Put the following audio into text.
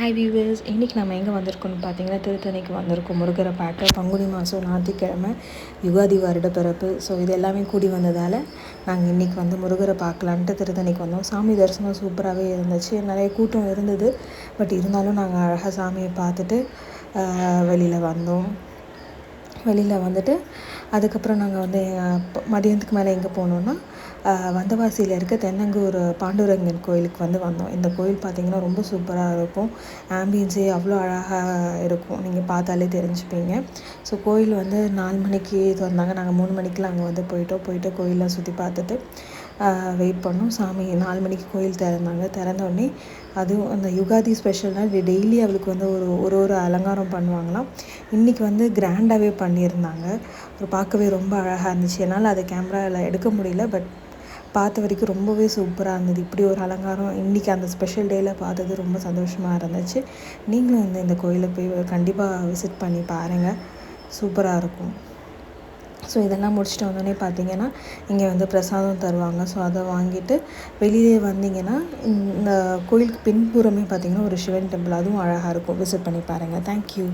Hi viewers இன்றைக்கி நம்ம எங்கே வந்திருக்கோம்னு பார்த்தீங்கன்னா திருத்தணிக்கு வந்திருக்கோம். முருகரை பார்க்க. பங்குனி மாதம் ஞாயிற்றுக்கிழமை யுகாதி வருட பிறப்பு. ஸோ இது எல்லாமே கூடி வந்ததால் நாங்கள் இன்றைக்கி வந்து முருகரை பார்க்கலான்ட்டு திருத்தணிக்கு வந்தோம். சாமி தரிசனம் சூப்பராகவே இருந்துச்சு. நிறைய கூட்டம் இருந்தது. பட் இருந்தாலும் நாங்கள் அழகாக சாமியை பார்த்துட்டு வெளியில் வந்தோம். வெளியில் வந்துட்டு அதுக்கப்புறம் நாங்கள் வந்து மதியானத்துக்கு மேலே எங்கே போனோன்னா வந்தவாசியில் இருக்க தென்னங்கூர் பாண்டுரங்கன் கோயிலுக்கு வந்து வந்தோம். இந்த கோயில் பார்த்திங்கன்னா ரொம்ப சூப்பராக இருக்கும். ஆம்பியன்ஸே அவ்வளோ அழகாக இருக்கும். நீங்கள் பார்த்தாலே தெரிஞ்சுப்பீங்க. ஸோ கோயில் வந்து நாலு மணிக்கு வந்தாங்க. நாங்கள் மூணு மணிக்கெலாம் அங்கே வந்து போயிட்டோம். போயிட்டு கோயிலில் சுற்றி பார்த்துட்டு வெயிட் பண்ணோம். சாமி நாலு மணிக்கு கோயில் திறந்தாங்க. திறந்தோடனே அதுவும் அந்த யுகாதி ஸ்பெஷல்னால் டெய்லி அவளுக்கு வந்து ஒரு ஒரு ஒரு அலங்காரம் பண்ணுவாங்களாம். இன்றைக்கி வந்து கிராண்டாகவே பண்ணியிருந்தாங்க. ஒரு பார்க்கவே ரொம்ப அழகாக இருந்துச்சு. என்னால் அதை கேமராவில் எடுக்க முடியல பட் பார்த்த வரைக்கும் ரொம்பவே சூப்பராக இருந்தது. இப்படி ஒரு அலங்காரம் இன்றைக்கி அந்த ஸ்பெஷல் டேயில் பார்த்தது ரொம்ப சந்தோஷமாக இருந்துச்சு. நீங்களும் வந்து இந்த கோயிலை போய் கண்டிப்பாக விசிட் பண்ணி பாருங்கள் சூப்பராக இருக்கும். ஸோ இதெல்லாம் முடிச்சுட்டு வந்தோடனே பார்த்தீங்கன்னா இங்கே வந்து பிரசாதம் தருவாங்க. ஸோ அதை வாங்கிட்டு வெளியே வந்தீங்கன்னா இந்த கோயிலுக்கு பின்புறமே பார்த்தீங்கன்னா ஒரு சிவன் டெம்பிள். அதுவும் அழகாக இருக்கும். விசிட் பண்ணி பாருங்கள் தேங்க்யூ